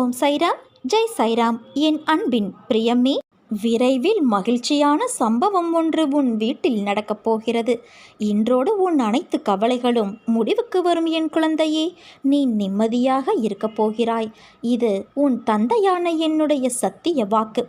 ஓம் சைராம். ஜெய் சைராம். என் அன்பின் பிரியமே விரைவில் மகிழ்ச்சியான சம்பவம் ஒன்று உன் வீட்டில் நடக்கப் போகிறது. இன்றோடு உன் அனைத்து கவலைகளும் முடிவுக்கு வரும் என் குழந்தையே. நீ நிம்மதியாக இருக்கப் போகிறாய். இது உன் தந்தையான என்னுடைய சத்திய வாக்கு.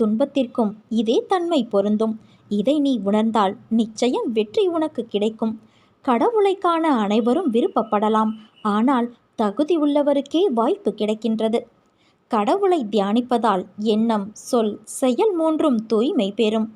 துன்பத்திற்கும் இதே தன்மை பொருந்தும். இதை நீ உணர்ந்தால் நிச்சயம் வெற்றி உனக்கு கிடைக்கும். கடவுளை காண அனைவரும் விருப்பப்படலாம். ஆனால் தகுதி உள்ளவருக்கே வாய்ப்பு கிடைக்கின்றது. கடவுளை தியானிப்பதால் எண்ணம் சொல் செயல் மூன்றும் தூய்மை பெறும்.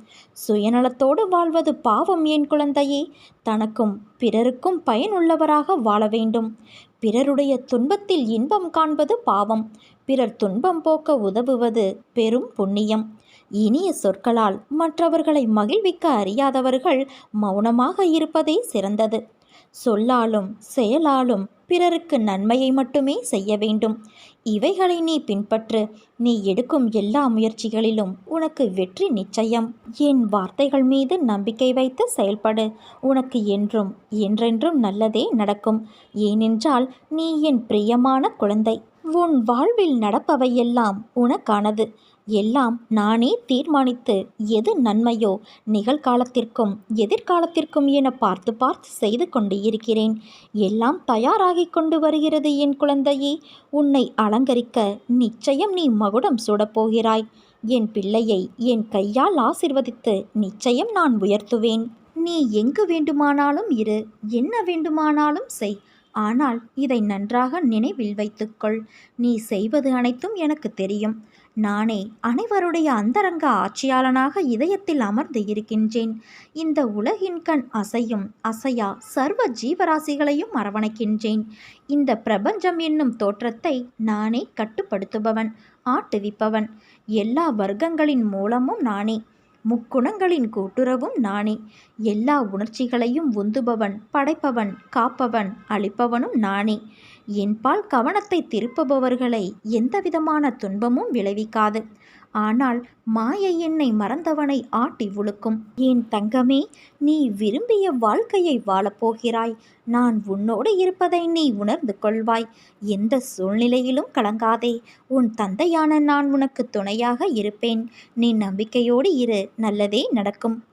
சுயநலத்தோடு வாழ்வது பாவம் என் குழந்தையே. தனக்கும் பிறருக்கும் பயனுள்ளவராக வாழ வேண்டும். பிறருடைய துன்பத்தில் இன்பம் காண்பது பாவம். பிறர் துன்பம் போக்க உதவுவது பெரும் புண்ணியம். இனிய சொற்களால் மற்றவர்களை மகிழ்விக்க அறியாதவர்கள் மௌனமாக இருப்பதே சிறந்தது. சொல்லாலும் செயலாலும் பிறருக்கு நன்மையை மட்டுமே செய்ய வேண்டும். இவைகளை நீ பின்பற்று. நீ எடுக்கும் எல்லா முயற்சிகளிலும் உனக்கு வெற்றி நிச்சயம். என் வார்த்தைகள் மீது நம்பிக்கை வைத்து செயல்படு. உனக்கு என்றும் என்றென்றும் நல்லதே நடக்கும். ஏனென்றால் நீ என் பிரியமான குழந்தை. உன் வாழ்வில் நடப்பவையெல்லாம் உனக்கானது. எல்லாம் நானே தீர்மானித்து எது நன்மையோ நிகழ்காலத்திற்கும் எதிர்காலத்திற்கும் என பார்த்து பார்த்து செய்து கொண்டு இருக்கிறேன். எல்லாம் தயாராகி கொண்டு வருகிறது என் குழந்தையே உன்னை அலங்கரிக்க நிச்சயம் நீ மகுடம் சூடப்போகிறாய். என் பிள்ளையை என் கையால் ஆசிர்வதித்து நிச்சயம் நான் உயர்த்துவேன். நீ எங்கு வேண்டுமானாலும் இரு என்ன வேண்டுமானாலும் செய். ஆனால் இதை நன்றாக நினைவில் வைத்துக்கொள். நீ செய்வது அனைத்தும் எனக்கு தெரியும். நானே அனைவருடைய அந்தரங்க ஆட்சியாளனாக இதயத்தில் அமர்ந்து இருக்கின்றேன். இந்த உலகின் கண் அசையும் அசையா சர்வ ஜீவராசிகளையும் அரவணைக்கின்றேன். இந்த பிரபஞ்சம் என்னும் தோற்றத்தை நானே கட்டுப்படுத்துபவன் ஆட்டுவிப்பவன். எல்லா வர்க்கங்களின் மூலமும் நானே முக்குணங்களின் கூட்டுறவும் நானே. எல்லா உணர்ச்சிகளையும் உந்துபவன் படைப்பவன் காப்பவன் அளிப்பவனும் நானே. என்பால் கவனத்தை திருப்புபவர்களை எந்தவிதமான துன்பமும் விளைவிக்காது. ஆனால் மாயை என்னை மறந்தவனை ஆட்டி உழுக்கும். என் தங்கமே நீ விரும்பிய வாழ்க்கையை வாழப்போகிறாய் நான் உன்னோடு இருப்பதை நீ உணர்ந்து கொள்வாய். எந்த சூழ்நிலையிலும் கலங்காதே. உன் தந்தையான நான் உனக்கு துணையாக இருப்பேன். நீ நம்பிக்கையோடு இரு. நல்லதே நடக்கும்.